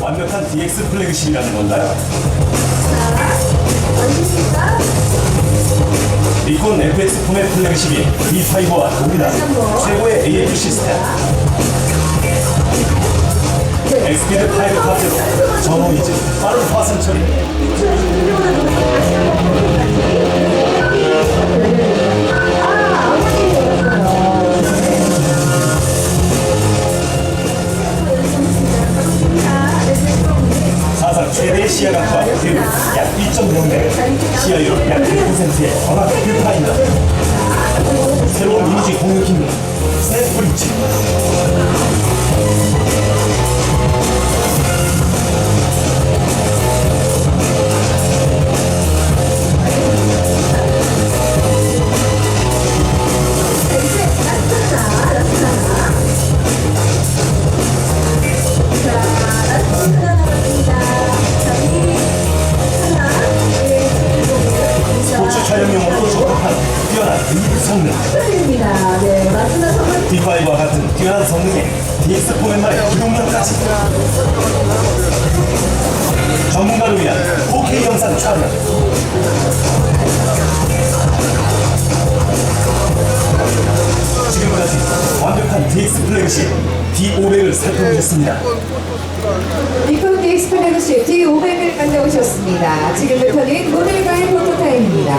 완벽한 DX 플래그십이라는 건가요? 니콘 FX 포맷 플래그십이 D5와 동일한 최고의 AF 시스템 엑스피드 5 카드로 전원이지 빠른 화상 처리 시야각과 그리고 약 1.0배. 시야율 약 100%의 정확 필파입니다. 새로운 이미지 성능 네, 마지막 선물 D5와 같은 뛰어난 성능에 DX 포맷만의 기동력까지 전문가를 위한 4K 영상 촬영 지금까지 완벽한 DX 플래그십 D500을 살펴보셨습니다 니콘 DX 플래그십 D500을 만나오셨습니다. 지금부터는 모델과의 포토타임입니다.